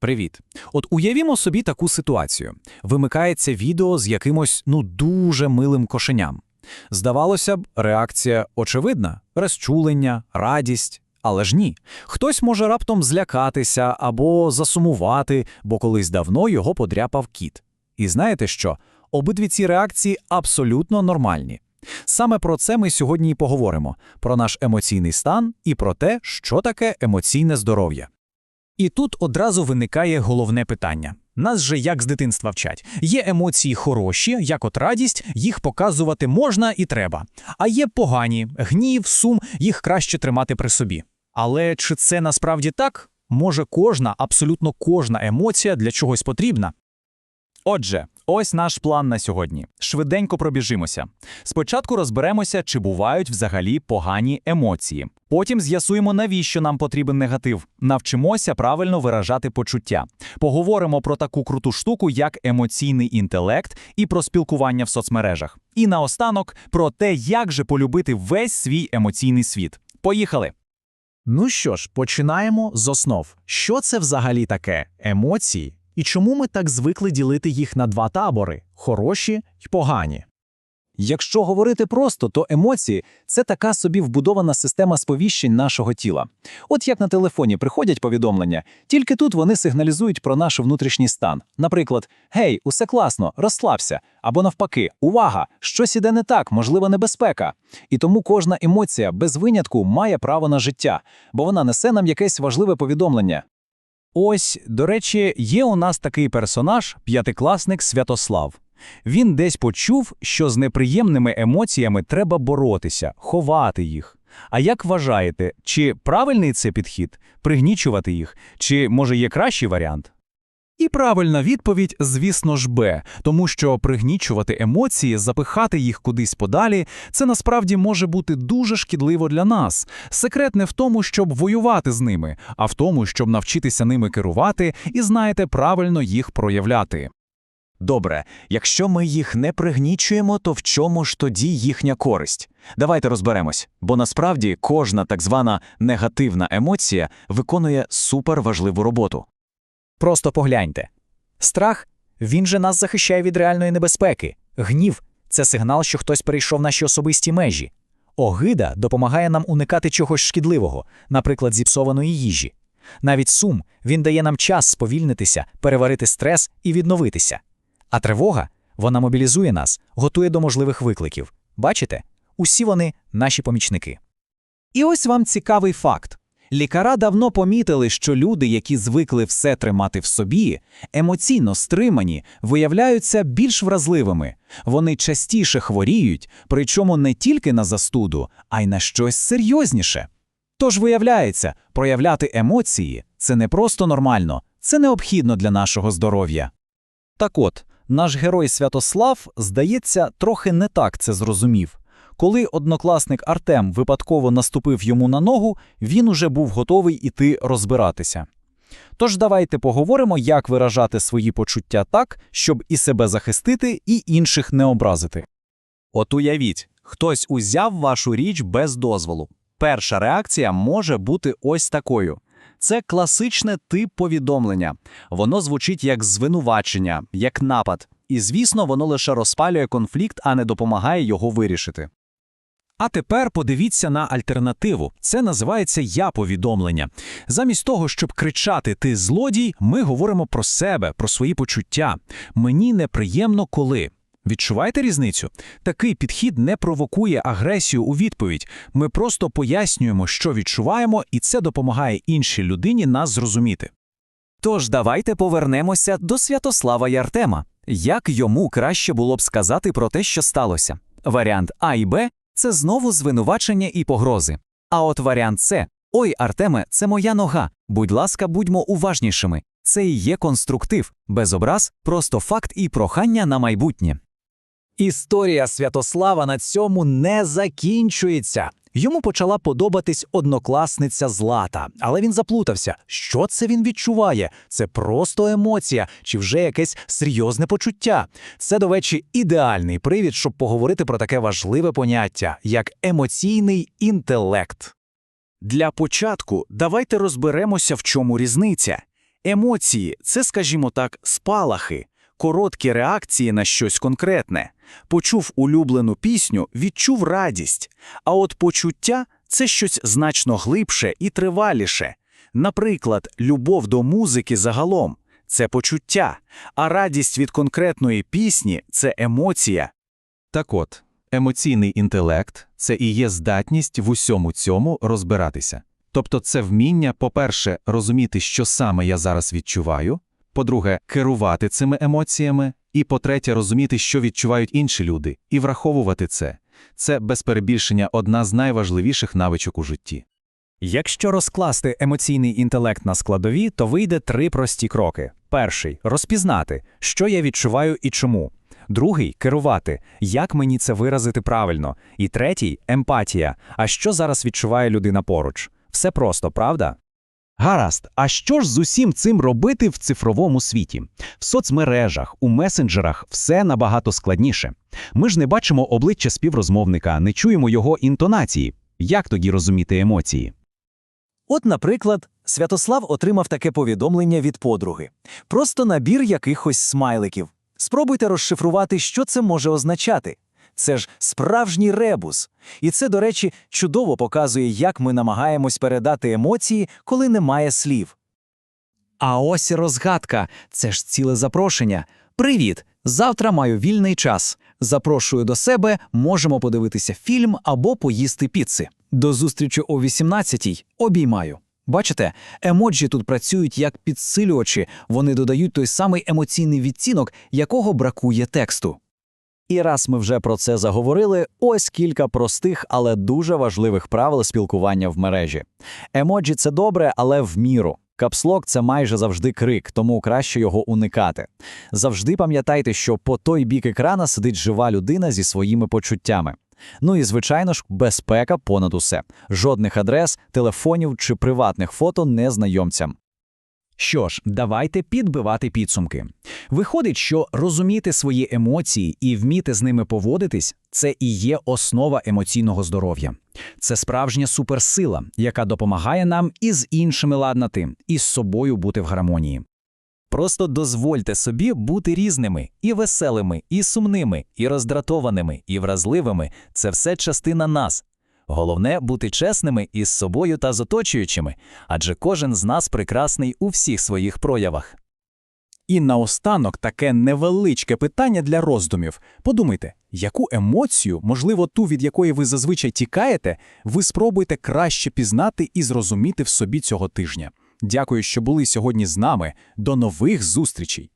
Привіт. От уявімо собі таку ситуацію. Вимикається відео з якимось ну дуже милим кошеням. Здавалося б, реакція очевидна: розчулення, радість. Але ж ні. Хтось може раптом злякатися або засумувати, бо колись давно його подряпав кіт. І знаєте що? Обидві ці реакції абсолютно нормальні. Саме про це ми сьогодні і поговоримо: про наш емоційний стан і про те, що таке емоційне здоров'я. І тут одразу виникає головне питання. Нас же як з дитинства вчать. Є емоції хороші, як от радість, їх показувати можна і треба. А є погані, гнів, сум, їх краще тримати при собі. Але чи це насправді так? Може, кожна, абсолютно кожна емоція для чогось потрібна? Отже, ось наш план на сьогодні. Швиденько пробіжимося. Спочатку розберемося, чи бувають взагалі погані емоції. Потім з'ясуємо, навіщо нам потрібен негатив. Навчимося правильно виражати почуття. Поговоримо про таку круту штуку, як емоційний інтелект, і про спілкування в соцмережах. І наостанок про те, як же полюбити весь свій емоційний світ. Поїхали! Ну що ж, починаємо з основ. Що це взагалі таке емоції? І чому ми так звикли ділити їх на два табори хороші й погані? Якщо говорити просто, то емоції це така собі вбудована система сповіщень нашого тіла. От як на телефоні приходять повідомлення, тільки тут вони сигналізують про наш внутрішній стан. Наприклад, гей, усе класно, розслабся, або навпаки, увага, щось іде не так, можлива небезпека. І тому кожна емоція без винятку має право на життя, бо вона несе нам якесь важливе повідомлення. Ось, до речі, є у нас такий персонаж, п'ятикласник Святослав. Він десь почув, що з неприємними емоціями треба боротися, ховати їх. А як вважаєте, чи правильний це підхід пригнічувати їх, чи може є кращий варіант? І правильна відповідь, звісно ж, Б, тому що пригнічувати емоції, запихати їх кудись подалі, це насправді може бути дуже шкідливо для нас. Секрет не в тому, щоб воювати з ними, а в тому, щоб навчитися ними керувати і, знаєте, правильно їх проявляти. Добре, якщо ми їх не пригнічуємо, то в чому ж тоді їхня користь? Давайте розберемось, бо насправді кожна так звана негативна емоція виконує суперважливу роботу. Просто погляньте. Страх він же нас захищає від реальної небезпеки. Гнів це сигнал, що хтось перейшов наші особисті межі. Огида допомагає нам уникати чогось шкідливого, наприклад, зіпсованої їжі. Навіть сум він дає нам час сповільнитися, переварити стрес і відновитися. А тривога вона мобілізує нас, готує до можливих викликів. Бачите, усі вони наші помічники. І ось вам цікавий факт. Лікара давно помітили, що люди, які звикли все тримати в собі, емоційно стримані, виявляються більш вразливими. Вони частіше хворіють, причому не тільки на застуду, а й на щось серйозніше. Тож виявляється, проявляти емоції це не просто нормально, це необхідно для нашого здоров'я. Так от, наш герой Святослав, здається, трохи не так це зрозумів. Коли однокласник Артем випадково наступив йому на ногу, він уже був готовий іти розбиратися. Тож давайте поговоримо, як виражати свої почуття так, щоб і себе захистити, і інших не образити. От уявіть, хтось узяв вашу річ без дозволу. Перша реакція може бути ось такою. Це класичне тип повідомлення. Воно звучить як звинувачення, як напад. І, звісно, воно лише розпалює конфлікт, а не допомагає його вирішити. А тепер подивіться на альтернативу. Це називається я-повідомлення. Замість того, щоб кричати Ти злодій, ми говоримо про себе, про свої почуття. Мені неприємно, коли. Відчуваєте різницю? Такий підхід не провокує агресію у відповідь. Ми просто пояснюємо, що відчуваємо, і це допомагає іншій людині нас зрозуміти. Тож давайте повернемося до Святослава й Артема. Як йому краще було б сказати про те, що сталося? Варіант А і Б це знову звинувачення і погрози. А от варіант С Ой, Артеме, це моя нога. Будь ласка, будьмо уважнішими. Це і є конструктив, без образ, просто факт і прохання на майбутнє. Історія Святослава на цьому не закінчується. Йому почала подобатись однокласниця Злата, але він заплутався. Що це він відчуває? Це просто емоція чи вже якесь серйозне почуття? Це, до речі, ідеальний привід, щоб поговорити про таке важливе поняття, як емоційний інтелект. Для початку давайте розберемося, в чому різниця. Емоції це, скажімо так, спалахи, короткі реакції на щось конкретне. Почув улюблену пісню, відчув радість. А от почуття це щось значно глибше і триваліше. Наприклад, любов до музики загалом це почуття, а радість від конкретної пісні це емоція. Так от, емоційний інтелект – це і є здатність в усьому цьому розбиратися. Тобто це вміння, по-перше, розуміти, що саме я зараз відчуваю, по-друге, керувати цими емоціями, і по-третє, розуміти, що відчувають інші люди, і враховувати це. Це, без перебільшення, одна з найважливіших навичок у житті. Якщо розкласти емоційний інтелект на складові, то вийде три прості кроки. Перший розпізнати, що я відчуваю і чому. Другий керувати, як мені це виразити правильно. І третій емпатія. А що зараз відчуває людина поруч? Все просто, правда? Гаразд, а що ж з усім цим робити в цифровому світі? В соцмережах, у месенджерах все набагато складніше. Ми ж не бачимо обличчя співрозмовника, не чуємо його інтонації. Як тоді розуміти емоції? От, наприклад, Святослав отримав таке повідомлення від подруги. Просто набір якихось смайликів. Спробуйте розшифрувати, що це може означати. Це ж справжній ребус. І це, до речі, чудово показує, як ми намагаємось передати емоції, коли немає слів. А ось і розгадка це ж ціле запрошення. Привіт! Завтра маю вільний час. Запрошую до себе, можемо подивитися фільм або поїсти піци. До зустрічі о 18-й обіймаю. Бачите, емоджі тут працюють як підсилювачі, вони додають той самий емоційний відцінок, якого бракує тексту. І раз ми вже про це заговорили, ось кілька простих, але дуже важливих правил спілкування в мережі. Емоджі це добре, але в міру. Капслок це майже завжди крик, тому краще його уникати. Завжди пам'ятайте, що по той бік екрана сидить жива людина зі своїми почуттями. Ну і звичайно ж, безпека понад усе. Жодних адрес, телефонів чи приватних фото незнайомцям. Що ж, давайте підбивати підсумки. Виходить, що розуміти свої емоції і вміти з ними поводитись це і є основа емоційного здоров'я. Це справжня суперсила, яка допомагає нам і з іншими ладнати, і з собою бути в гармонії. Просто дозвольте собі бути різними, і веселими, і сумними, і роздратованими, і вразливими це все частина нас. Головне бути чесними із собою та з оточуючими, адже кожен з нас прекрасний у всіх своїх проявах. І наостанок таке невеличке питання для роздумів. Подумайте, яку емоцію, можливо, ту, від якої ви зазвичай тікаєте, ви спробуєте краще пізнати і зрозуміти в собі цього тижня. Дякую, що були сьогодні з нами. До нових зустрічей!